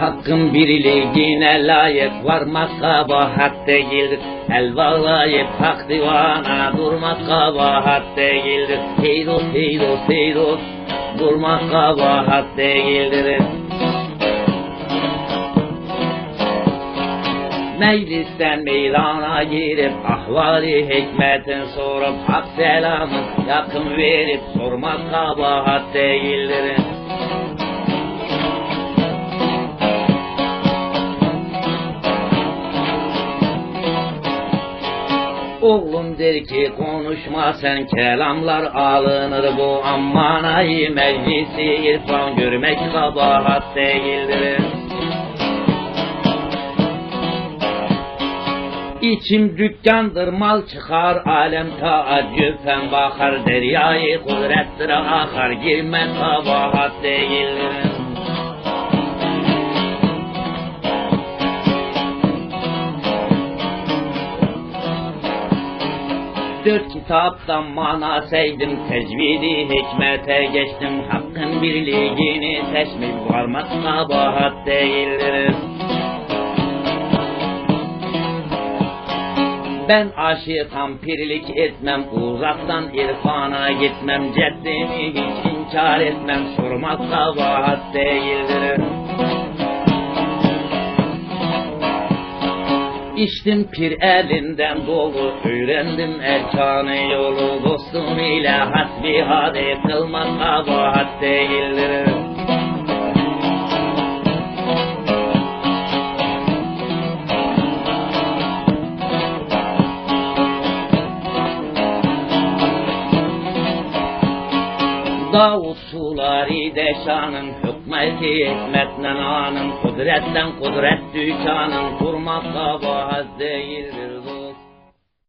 Hakkın birliğine layık varmak kabahat değildir. El bağlayıp hak divana durmak kabahat değildir. Heydos heydos heydos durmak kabahat değildir. Meclisten meydana girip ahvali hikmetin sorup hak selamı yakın verip sormak kabahat değildir. Oğlum der ki konuşma sen kelamlar alınır bu ammanayı meclisi irfan görmek kabahat değildir. İçim dükkandır mal çıkar alem taaccüben bakar deryayı kudrettir akar girmek kabahat değildir. Dört kitaptan mana seydim tecvidi hikmete geçtim hakkın birliğini seçmek varmak kabahat değildir. Ben aşıkam pirlik etmem uzaktan irfana gitmem ceddimi hiç inkar etmem sormak kabahat değildir. İçtim pir elinden dolu, öğrendim erkanı yolu, dostum ile hasbihade kılmak kabahat değildir. Davut suları deşanın hükmeti hikmetle anın kudretten kudret dükkanın kurmak kabahat değildir.